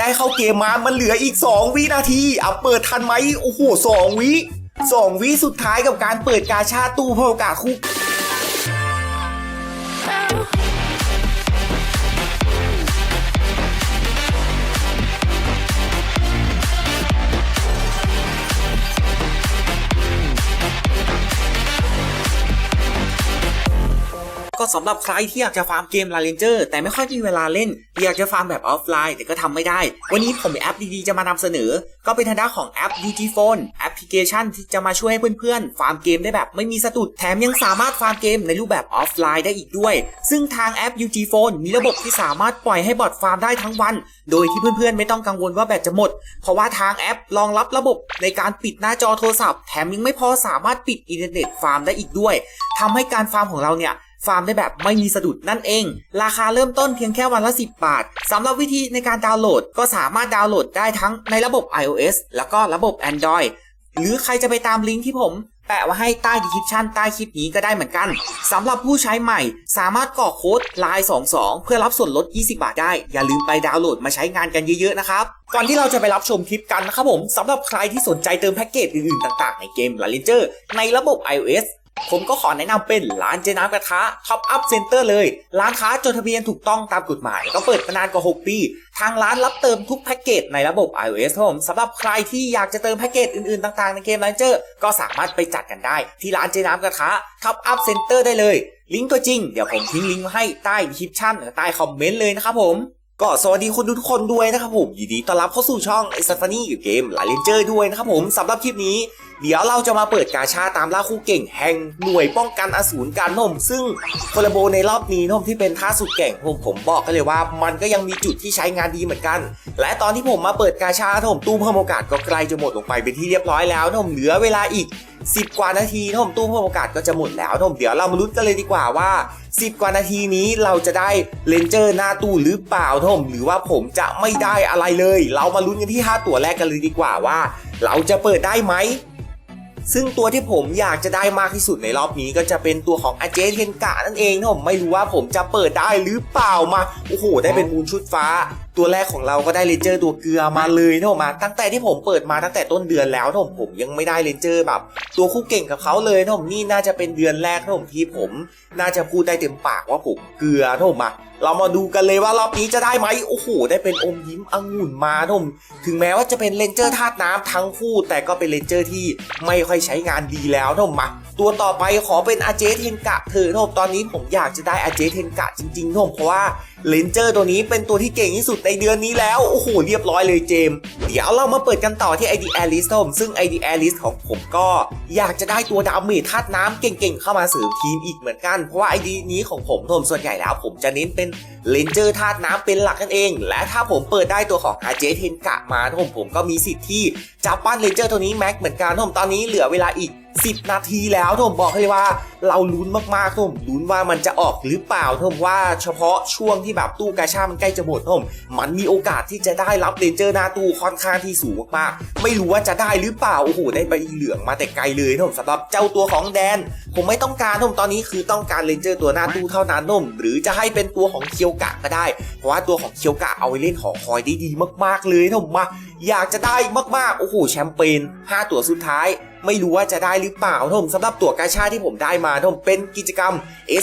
ได้เข้าเกมมา มันเหลืออีก 2 วินาทีอะเปิดทันไหมโอ้โหสองวิสองวิสุดท้ายกับการเปิดกาชาตู้พโอกาสคุก ก็สำหรับใครที่อยากจะฟาร์มเกมลาเลนเจอร์แต่ไม่ค่อยมีเวลาเล่น อยากจะฟาร์มแบบออฟไลน์แต่ก็ทำไม่ได้ วันนี้ผมมีแอปดีๆจะมานำเสนอ ก็เป็นทางด้านของแอป DG Phone แอปพลิเคชันที่จะมาช่วยให้เพื่อนๆ ฟาร์มเกมได้แบบไม่มีสะดุดแถมยังสามารถฟาร์มเกมในรูปแบบออฟไลน์ได้อีกด้วย ซึ่งทางแอป UG Phone มีระบบที่สามารถปล่อยให้บอทฟาร์มได้ทั้งวัน โดยที่เพื่อนๆ ไม่ต้องกังวลว่าแบตจะหมด เพราะว่าทางแอปรองรับระบบในการปิดหน้าจอโทรศัพท์ แถมยังไม่พอสามารถปิดอินเทอร์เน็ตฟาร์มได้อีกด้วยทำให้การฟาร์มของเราเนี่ย ฟาร์มได้แบบไม่มีสะดุดนั่นเอง ราคาเริ่มต้นเพียงแค่วันละ 10 บาทสำหรับวิธีในการดาวน์โหลดก็สามารถดาวน์โหลดได้ทั้งในระบบ iOS แล้วก็ระบบ Android หรือใครจะไปตามลิงก์ที่ผมแปะไว้ให้ใต้ดีคริปชันใต้คลิปนี้ก็ได้เหมือนกันสำหรับผู้ใช้ใหม่สามารถกรอกโค้ด line 22 เพื่อรับส่วนลด 20 บาทได้ อย่าลืมไปดาวน์โหลดมาใช้งานกันเยอะๆนะครับ ก่อนที่เราจะไปรับชมคลิปกันนะครับผมสำหรับใครที่สนใจเติมแพ็กเกจอื่นๆต่างๆ ในเกม l a l e n g e r ในระบบ iOS ผมก็ขอแนะนำเป็นร้านเจน้ำกระทะท็อปอัพเซ็นเตอร์เลย ร้านค้าจดทะเบียนถูกต้องตามกฎหมาย ก็เปิดมานานกว่า 6 ปี ทางร้านรับเติมทุกแพ็กเกจในระบบ iOS ครับผมสำหรับใครที่อยากจะเติมแพ็กเกจอื่นๆ ต่างๆ ในเกม l a n g e r ก็สามารถไปจัดกันได้ ที่ร้านเจน้ำกระทะท็อปอัพเซ็นเตอร์ได้เลย ลิงก์ตัวจริง เดี๋ยวผมทิ้งลิงก์ให้ใต้คริปชั่นใต้คอมเมนต์เลยนะครับผม ก็สวัสดีคุณทุกคนด้วยนะครับผมยินดีต้อนรับเข้าสู่ช่องไอซัฟานี่กับเกมลาเลนเจอร์ด้วยนะครับผมสำหรับคลิปนี้ เดี๋ยวเราจะมาเปิดกาชาตามล่าคู่เก่งแห่งหน่วยป้องกันอสูรการนม ซึ่งโคลาโบในรอบนี้นมที่เป็นท่าสุดเก่งผมผมบอกกันเลยว่า มันก็ยังมีจุดที่ใช้งานดีเหมือนกัน และตอนที่ผมมาเปิดกาชาผมตู้เพิ่มโอกาสก็ใกล้จะหมดลงไปเป็นที่เรียบร้อยแล้วผมเหลือเวลาอีก 10 กว่านาทีผมตู้เพิ่มโอกาสก็จะหมดแล้วผมเดี๋ยวเรามาลุ้นกันเลยดีกว่าว่า 10 กว่านาทีนี้เราจะได้เลนเจอร์หน้าตู้หรือเปล่าท่มหรือว่าผมจะไม่ได้อะไรเลย เรามาลุ้นกันที่ 5 ตัวแรกกันเลยดีกว่าว่า เราจะเปิดได้ไหมซึ่งตัวที่ผมอยากจะได้มากที่สุดในรอบนี้ก็จะเป็นตัวของอาเจเทนกะนั่นเองนะผมไม่รู้ว่าผมจะเปิดได้หรือเปล่ามา โอ้โห ได้เป็นมูลชุดฟ้า ตัวแรกของเราก็ได้เลนเจอร์ตัวเกลือมาเลยนะผมมาตั้งแต่ที่ผมเปิดมาตั้งแต่ต้นเดือนแล้วนะผมผมยังไม่ได้เลนเจอร์แบบ ตัวคู่เก่งกับเขาเลยนะผมนี่น่าจะเป็นเดือนแรกนะผมที่ผม น่าจะพูดได้เต็มปากว่าผมเกลือนะผมมา เรามาดูกันเลยว่ารอบนี้จะได้ไหมโอ้โห ได้เป็นอมยิ้มองุ่นมานะผมถึงแม้ว่าจะเป็นเลนเจอร์ธาตุน้ำทั้งคู่ แต่ก็เป็นเลนเจอร์ที่ไม่ค่อยใช้งานดีแล้วนะผมมาตัวต่อไปขอเป็นอาเจเทนกะเถอะนะผมตอนนี้ผมอยากจะได้อาเจเทนกะจริงๆนะผมเพราะว่าเลนเจอร์ตัวนี้เป็นตัวที่เก่งที่สุดในเดือนนี้แล้วโอ้โหเรียบร้อยเลยเจมส์เดี๋ยวเรามาเปิดกันต่อที่ ID a l i s t นะผมซึ่ง ID a l i s t ของผมก็อยากจะได้ตัวดาเมจธาตุน้ำเก่งๆ เข้ามาเสริมทีมอีกเหมือนกันเพราะว่า ID นี้ของผมนะผมส่วนใหญ่แล้ว ผมจะเน้นเป็นเลนเจอร์ธาตุน้ำเป็นหลักนั่นเอง และถ้าผมเปิดได้ตัวของอาเจเทนกะมาผมผมก็มีสิทธิ์ที่จะปั้นเลนเจอร์ตัวนี้แม็กเหมือนกันผมตอนนี้เหลือเวลาอีก 10 นาทีแล้วผมบอกให้ว่าเราลุ้นมากๆผมลุ้นว่ามันจะออกหรือเปล่าผมว่าเฉพาะช่วงที่แบบตู้กาชามันใกล้จะหมดผมมันมีโอกาสที่จะได้รับเลนเจอร์หน้าตู้ค่อนข้างที่สูงมากๆไม่รู้ว่าจะได้หรือเปล่าโอ้โหได้ใบเหลืองมาแต่ไกลเลยผมสำหรับเจ้าตัวของแดน ผมไม่ต้องการผมตอนนี้คือต้องการเลนเจอร์ตัวหน้าตู้เท่านั้นผมหรือจะให้เป็นตัวของเคียวกะก็ได้ เพราะว่าตัวของเคียวกะเอาไว้เล่นหอคอยได้ดีมาก ๆเลยผมมาอยากจะได้มากๆโอ้โหแชมเปญ5 ตัวสุดท้าย ไม่รู้ว่าจะได้หรือเปล่าท่ผมสำหรับตั๋วกาชาที่ผมได้มาท่ผมเป็นกิจกรรม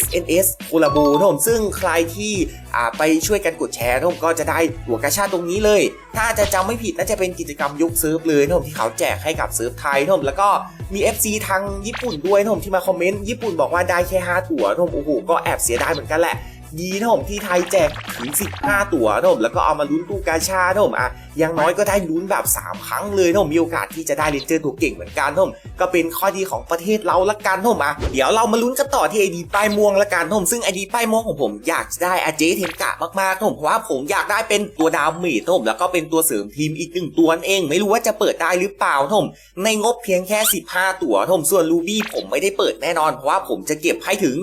SNS โคลาโบท่ผมซึ่งใครที่อ่าไปช่วยกันกดแชร์ท่ผมก็จะได้ตั๋วกาชาตรงนี้เลย ถ้าจะจำไม่ผิดน่าจะเป็นกิจกรรมยกเซิร์ฟเลยท่ผมที่เขาแจกให้กับเซิร์ฟไทยท่ผมแล้วก็มี FC ทางญี่ปุ่นด้วยท่ผมที่มาคอมเมนต์ญี่ปุ่นบอกว่าได้แค่5ตั๋วท่ผมโอ้โหก็แอบเสียดายเหมือนกันแหละดีนะผมที่ไทยแจกถึง 15 ตั๋วนะผมแล้วก็เอามาลุ้นตู้กาชานะผมอะ อย่างน้อยก็ได้ลุ้นแบบ 3 ครั้งเลยนะผมมีโอกาสที่จะได้เลนเจอร์ตัวเก่งเหมือนกันนะผมก็เป็นข้อดีของประเทศเราละกันนะผมอะเดี๋ยวเรามาลุ้นกันต่อที่ไอดีป้ายม่วงละกันนะผมซึ่งไอดีป้ายม่วงของผมอยากจะได้อาเจเทนกะมากๆนะผมเพราะว่าผมอยากได้เป็นตัวดาวเมจนะผมแล้วก็เป็นตัวเสริมทีมอีกหนึ่งตัวนั่นเอง ไม่รู้ว่าจะเปิดได้หรือเปล่านะผมในงบเพียงแค่ 15 ตัวนะผมส่วนลูบี้ผมไม่ได้เปิดแน่นอนเพราะว่าผมจะเก็บให้ถึง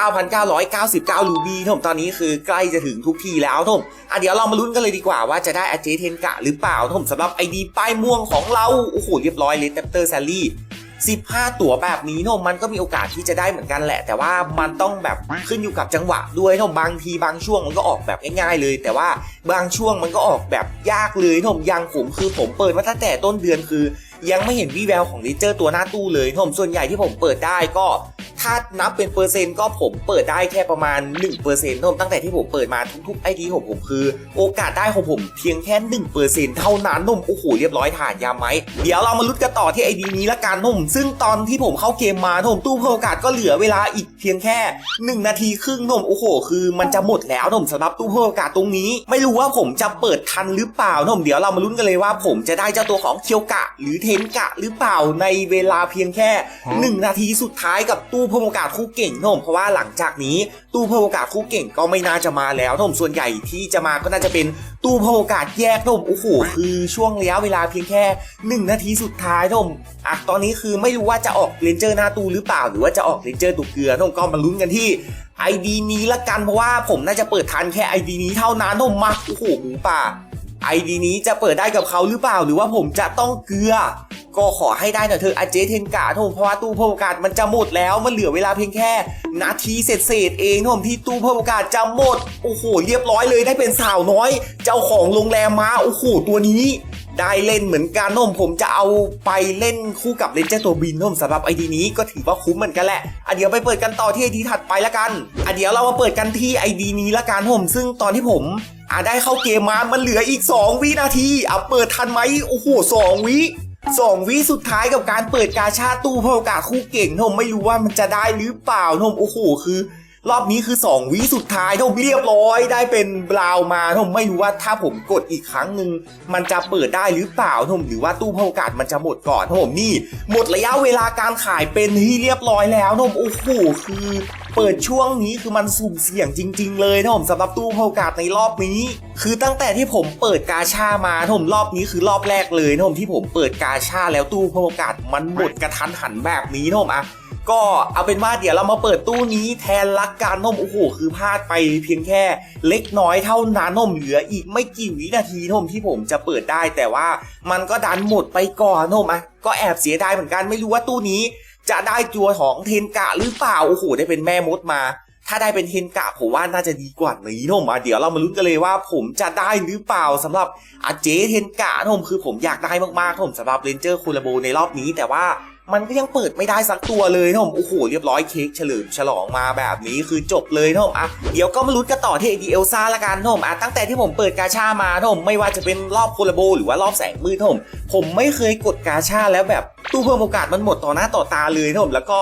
9,999 ลูบี้นะผมตอนนี้คือใกล้จะถึงทุกทีแล้วนะผมอะเดี๋ยวเรามาลุ้นกันเลยดีกว่าว่าจะได้อาเจเทนกะหรือเปล่านะผมสำหรับไอดีป้ายม่วงของเรา โอ้โหเรียบร้อยเลยเตอร์แซลลี่15 ตั๋วแบบนี้โนมมันก็มีโอกาสที่จะได้เหมือนกันแหละ แต่ว่ามันต้องแบบขึ้นอยู่กับจังหวะด้วยโนมบางทีบางช่วงมันก็ออกแบบง่ายๆเลย แต่ว่าบางช่วงมันก็ออกแบบยากเลยโนมยังผมคือผมเปิดมาตั้งแต่ต้นเดือนคือ ยังไม่เห็นวี่แววของลิเจอร์ตัวหน้าตู้เลยโนมส่วนใหญ่ที่ผมเปิดได้ก็ถ้านับเป็นเปอร์เซ็นต์ก็ผมเปิดได้แค่ประมาณ1%โนมตั้งแต่ที่ผมเปิดมาทุกๆไอดีของผมคือ โอกาสได้ของผมเพียงแค่1%เปอร์เซนต์เท่านั้นโนมโอ้โหเรียบร้อยถ่านยามไหมเดี๋ยวเรามาลุ้นกันต่อที่ไอดีนี้ละกันโนมซึ่งตอนที่ผมเข้าเกมมาโนมตู้เพิ่มโอกาสก็เหลือเวลาอีกเพียงแค่ 1 นาทีครึ่งโนมโอ้โห คือมันจะหมดแล้วโนมสำหรับตู้เพิ่มโอกาสตรงนี้ ไม่รู้ว่าผมจะเปิดทันหรือเปล่าโนมเดี๋ยวเรามาลุ้นกันเลยว่า ผมจะได้เจ้าตัวของเคียวกะหรือเทนกะหรือเปล่าในเวลาเพียงแค่ 1 นาทีสุดท้ายกับตู้เพิ่มโอกาสคู่เก่งโนมเพราะว่าหลังจากนี้ตู้เพิ่มโอกาสคู่เก่งก็ไม่น่าจะมาแล้วโนมส่วนใหญ่ที่จะมาก็น่าจะเป็นตู้เพิ่มโอกาสแยกโนมโอ้โหคือช่วงระยะเวลาเพียงแค่ 1 นาทีสุดท้ายโนมอะตอนนี้คือไม่รู้ว่าจะออกเลนเจอร์หน้าตู้หรือเปล่า หรือว่าจะออกเลนเจอร์ตัวเกลือโนมก็มาลุ้นกันที่ ID นี้ละกันเพราะว่าผมน่าจะเปิดทันแค่ ID นี้เท่านั้นโนมมาโอ้โหหมูป่า ID นี้จะเปิดได้กับเขาหรือเปล่าหรือว่าผมจะต้องเกลือ ก็ขอให้ได้หน่อยเถอะอาเจเทนกาโทมเพราะว่าตู้เพิ่มโอกาสมันจะหมดแล้วมันเหลือเวลาเพียงแค่ นาทีเศษๆเองทมที่ตู้เพิ่มโอกาสจะหมดโอ้โหเรียบร้อยเลยได้เป็นสาวน้อย เจ้าของโรงแรมมาโอ้โหตัวนี้ได้เล่นเหมือนกันโนมผมจะเอาไปเล่นคู่กับเลนเจอร์ตัวบินโนมสำหรับไอดีนี้ก็ถือว่าคุ้มเหมือนกันแหละอะเดี๋ยวไปเปิดกันต่อที่ไอดีถัดไปละกันอะเดี๋ยวเรามาเปิดกันที่ไอดีนี้ละกันโนมซึ่งตอนที่ผม อะได้เข้าเกมมา มันเหลืออีก 2 วินาทีอะเปิดทันไหมโอ้โหสองวิสองวิสุดท้ายกับการเปิดกาชาตู้เพื่อโอกาสคู่เก่งผมไม่รู้ว่ามันจะได้หรือเปล่าผมโอ้โหคือ รอบนี้คือ 2 วิสุดท้ายโนมเรียบร้อย ได้เป็นบราวมาโนมไม่รู้ว่าถ้าผมกดอีกครั้งหนึ่งมันจะเปิดได้หรือเปล่าโนมหรือว่าตู้โอกาสมันจะหมดก่อนโนมนี่หมดระยะเวลาการขายเป็นที่เรียบร้อยแล้วโนมโอ้โหคือเปิดช่วงนี้คือมันสุ่มเสี่ยงจริง ๆ เลยนะผมสำหรับตู้โอกาสในรอบนี้ คือตั้งแต่ที่ผมเปิดกาชามานะผมรอบนี้คือรอบแรกเลยนะผมที่ผมเปิดกาชาแล้วตู้โอกาสมันหมดกระทันหันแบบนี้นะผมอะ ก็เอาเป็นว่าเดี๋ยวเรามาเปิดตู้นี้แทนละกันนมโอ้โหคือพลาดไปเพียงแค่เล็กน้อยเท่านั้นนมเหลืออีกไม่กี่วินาทีนมที่ผมจะเปิดได้แต่ว่ามันก็ดันหมดไปก่อนนมอะก็แอบเสียดายเหมือนกันไม่รู้ว่าตู้นี้ จะได้ตัวของเทนกะหรือเปล่าโอ้โหได้เป็นแม่มดมา ถ้าได้เป็นเทนกะผมว่าน่าจะดีกว่านี้นมอะเดี๋ยวเรามาลุ้นกันเลยว่าผมจะได้หรือเปล่าสำหรับอาเจเทนกะนมคือผมอยากได้มากๆนมสำหรับเรนเจอร์คูลาโบในรอบนี้แต่ว่า มันก็ยังเปิดไม่ได้สักตัวเลยนะผมโอ้โหเรียบร้อยเค้กเฉลิมฉลองมาแบบนี้คือจบเลยนะผมอะเดี๋ยวก็มาลุ้นกันต่อที่ AD เอลซ่าละกันนะผมอะตั้งแต่ที่ผมเปิดกาชามานะผมไม่ว่าจะเป็นรอบโคลาโบหรือว่ารอบแสงมืดนะผมผมไม่เคยกดกาชาแล้วแบบตู้เพิ่มโอกาสมันหมดต่อหน้าต่อตาเลยนะผมแล้วก็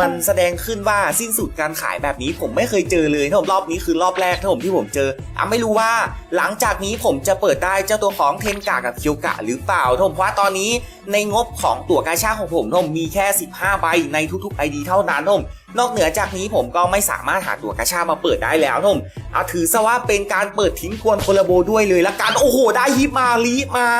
มันแสดงขึ้นว่าสิ้นสุดการขายแบบนี้ผมไม่เคยเจอเลยนะผมรอบนี้คือรอบแรกนะผมที่ผมเจออะไม่รู้ว่าหลังจากนี้ผมจะเปิดได้เจ้าตัวของเทนกากับเคียวกะหรือเปล่านะผมเพราะว่าตอนนี้ในงบของตั๋วกาชาของผมนะผมมีแค่ 15ใบในทุกๆ ID เท่านั้นนะผมนอกเหนือจากนี้ผมก็ไม่สามารถหาตั๋วกาชามาเปิดได้แล้วนะผมเอาถือซะว่าเป็นการเปิดทิ้งทวนโคลาโบด้วยเลยละกันโอ้โหได้ฮิปมาลีมา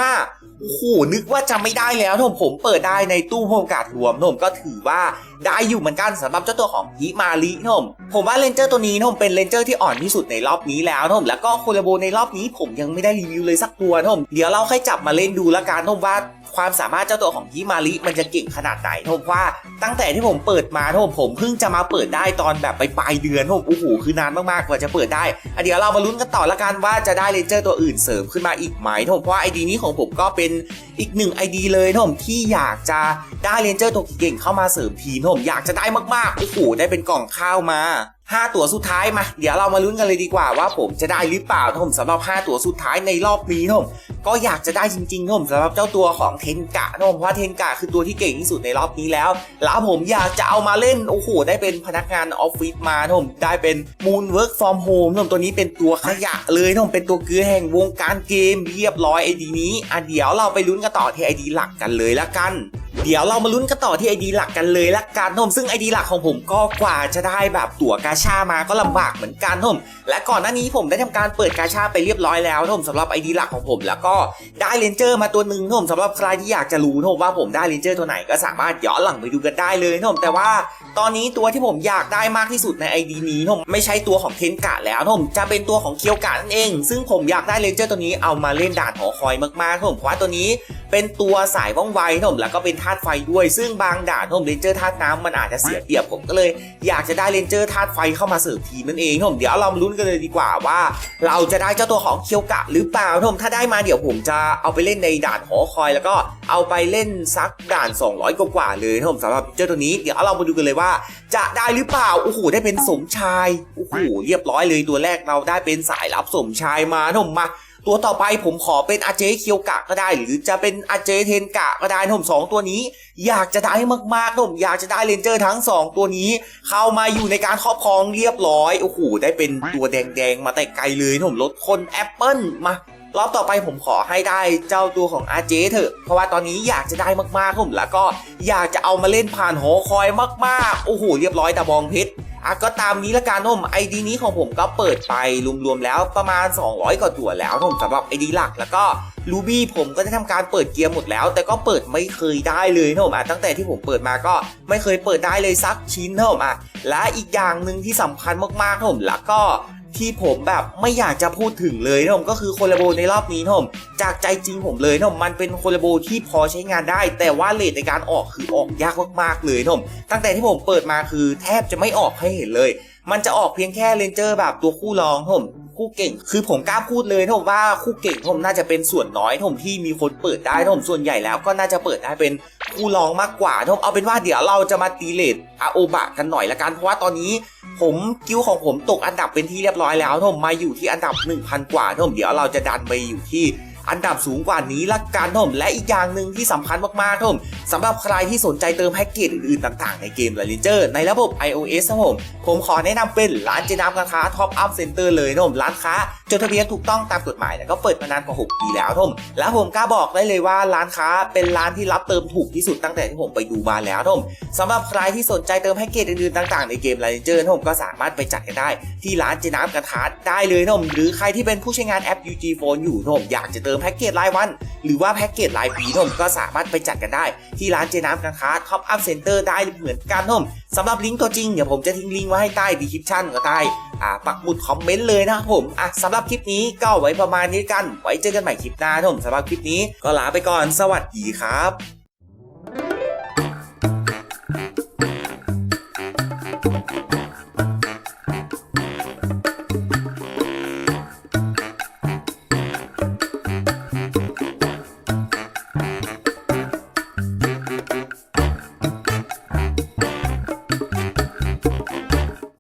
โอ้โหนึกว่าจะไม่ได้แล้วผมผมเปิดได้ในตู้โฮมการ์ดรวมผมก็ถือว่าได้อยู่เหมือนกันสำหรับเจ้าตัวของฮิมาริผมผมว่าเลนเจอร์ตัวนี้ผมเป็นเลนเจอร์ที่อ่อนที่สุดในรอบนี้แล้วผมแล้วก็โคลาโบในรอบนี้ผมยังไม่ได้รีวิวเลยสักตัวผมเดี๋ยวเราค่อยจับมาเล่นดูละกันผมว่า ความสามารถเจ้าตัวของฮิมาริมันจะเก่งขนาดไหนผมว่าตั้งแต่ที่ผมเปิดมาผมผมเพิ่งจะมาเปิดได้ตอนแบบไปปลายเดือนผมโอ้โหคือนานมากๆกว่าจะเปิดได้อเดี๋ยวเรามาลุ้นกันต่อละกันว่าจะได้เลนเจอร์ตัวอื่นเสริมขึ้นมาอีกไหมผมเพราะว่าไอดีนี้ของผมก็เป็นอีกหนึ่งไอดีเลยผมที่อยากจะได้เลนเจอร์ตัวเก่งเข้ามาเสริมทีมผมอยากจะได้มากๆโอ้โหได้เป็นกล่องข้าวมา 5 ตั๋วสุดท้ายมา เดี๋ยวเรามาลุ้นกันเลยดีกว่าว่าผมจะได้หรือเปล่าผมสำหรับ 5 ตั๋วสุดท้ายในรอบนี้ผมก็อยากจะได้จริงๆผมสำหรับเจ้าตัวของเทนกะผมเพราะเทนกะคือตัวที่เก่งที่สุดในรอบนี้แล้ว แล้วผมอยากจะเอามาเล่นโอ้โหได้เป็นพนักงานออฟฟิศมาผมได้เป็น Moon Work from Home ผมตัวนี้เป็นตัวขยะเลยผมเป็นตัวเกลือแห่งวงการเกมเรียบร้อยไอดีนี้อะเดี๋ยวเราไปลุ้นกันต่อที่ไอดีหลักกันเลยละกัน เดี๋ยวเรามาลุ้นกันต่อที่ไอดีหลักกันเลยละกันทมซึ่งไอดีหลักของผมก็กว่าจะได้แบบตั๋วกาชามาก็ลำบากเหมือนกันทมและก่อนหน้านี้ผมได้ทำการเปิดกาชาไปเรียบร้อยแล้วทมสำหรับไอดีหลักของผม แล้วก็ได้เลนเจอร์มาตัวหนึ่งทมสำหรับใครที่อยากจะรู้ทมว่าผมได้เลนเจอร์ตัวไหนก็สามารถย้อนหลังไปดูกันได้เลยทมแต่ว่าตอนนี้ตัวที่ผมอยากได้มากที่สุดในไอดีนี้ทมไม่ใช่ตัวของเทนกะแล้วทมจะเป็นตัวของเคียวกะนั่นเอง ซึ่งผมอยากได้เลนเจอร์ตัวนี้เอามาเล่นด่านหอคอยมากๆทมเพราะว่าตัวนี้เป็นตัวสายว่องไวนะผมแล้วก็เป็นธาตุไฟด้วย ซึ่งบางด่านนะผมเลนเจอร์ธาตุน้ำมันอาจจะเสียเปรียบผมก็เลย อยากจะได้เลนเจอร์ธาตุไฟเข้ามาเสริมทีมนั่นเองผมเดี๋ยวเรามาลุ้นกันเลยดีกว่าว่า เราจะได้เจ้าตัวของเคียวกะหรือเปล่าผมถ้าได้มาเดี๋ยวผมจะเอาไปเล่นในด่านหอคอย แล้วก็เอาไปเล่นซักด่าน 200 กว่าเลยผมสำหรับเจ้าตัวนี้เดี๋ยวเรามาดูกันเลยว่า จะได้หรือเปล่าโอ้โหได้เป็นสมชายโอ้โหเรียบร้อยเลยตัวแรกเราได้เป็นสายลับสมชายมาผมมา ตัวต่อไปผมขอเป็นอาเจเคียวกะก็ได้ หรือจะเป็นอาเจเทนกะก็ได้นะผมสองตัวนี้ อยากจะได้มากๆนะผมอยากจะได้เลนเจอร์ทั้งสองตัวนี้ เข้ามาอยู่ในการครอบครองเรียบร้อยโอ้โหได้เป็นตัวแดงๆ มาแต่ไกลเลยนะผมรถคนแอปเปิลมารอบต่อไปผมขอให้ได้เจ้าตัวของอาเจเถอะ เพราะว่าตอนนี้อยากจะได้มากๆผมแล้วก็อยากจะเอามาเล่นผ่านหอคอยมากๆ โอ้โหเรียบร้อยตาบองเพชรอะก็ตามนี้ละกันผมไอดีนี้ของผมก็เปิดไปรวมๆแล้วประมาณ 200 กว่าตัวแล้วผมสำหรับไอดีหลักแล้วก็ลูบี้ผมก็ได้ทำการเปิดเกียร์หมดแล้ว แต่ก็เปิดไม่เคยได้เลยนะผมอะตั้งแต่ที่ผมเปิดมาก็ไม่เคยเปิดได้เลยสักชิ้นนะผมอะและอีกอย่างหนึ่งที่สำคัญมากๆนะผมแล้วก็ ที่ผมแบบไม่อยากจะพูดถึงเลยนะผมก็คือโคลาโบในรอบนี้นะผมจากใจจริงผมเลยนะผมมันเป็นโคลาโบที่พอใช้งานได้ แต่ว่าเลทในการออกคือออกยากมากๆเลยนะผมตั้งแต่ที่ผมเปิดมาคือแทบจะไม่ออกให้เห็นเลย มันจะออกเพียงแค่เลนเจอร์แบบตัวคู่รองผม คู่เก่ง คือผมกล้าพูดเลยผมว่าคู่เก่งผมน่าจะเป็นส่วนน้อยผมที่มีคนเปิดได้ผมส่วนใหญ่แล้วก็น่าจะเปิดได้เป็นคู่รองมากกว่าผมเอาเป็นว่าเดี๋ยวเราจะมาตีเลทอาโอบะกันหน่อยละกันเพราะว่าตอนนี้ ผมกิ้วของผมตกอันดับเป็นที่เรียบร้อยแล้วผมมาอยู่ที่อันดับ 1,000 กว่าผมเดี๋ยวเราจะดันไปอยู่ที่ อันดับสูงกว่านี้ละกันนะผมและอีกอย่างหนึ่งที่สำคัญมากๆนะผมสำหรับใครที่สนใจเติมแพ็กเกจอื่นๆต่างๆ ในเกม l ล n เจอร์ในระบบ iOS นะผมผมขอแนะนำเป็นร้านเจนามกระทาท็อปอัพเซ็นเตอร์เลยนะผมร้านค้าจดทะเบียนถูกต้องตามกฎหมายแล้วก็เปิดมานานกว่า 6 ปีแล้วนะผมและผมกล้าบอกได้เลยว่าร้านค้าเป็นร้านที่รับเติมถูกที่สุดตั้งแต่ที่ผมไปดูมาแล้วนะผมสำหรับใครที่สนใจเติมแพ็กเกจอื่นๆต่างๆในเกม l ล n เจอร์นะผมก็สามารถไปจัดกันได้ ที่ร้านเจน้ำกระทะได้เลยนะผมหรือใครที่เป็นผู้ใช้งานแอป UG Phone อยู่นะผมอยากจะเติมแพ็กเกจรายวัน หรือว่าแพ็กเกจรายปีนมก็สามารถไปจัดกันได้ ที่ร้านเจน้ำกระทะท็อปอัพเซ็นเตอร์ได้เหมือนกันนมสำหรับลิงก์ตัวจริงเดี๋ยวผมจะทิ้งลิงก์ไว้ให้ใต้ดีคริปชั่นก็ใต้อ่าปักหมุดคอมเมนต์เลยนะครับผมอะสำหรับคลิปนี้ก็ไว้ประมาณนี้กัน ไว้เจอกันใหม่คลิปหน้านะผมสำหรับคลิปนี้ก็ลาไปก่อนสวัสดีครับ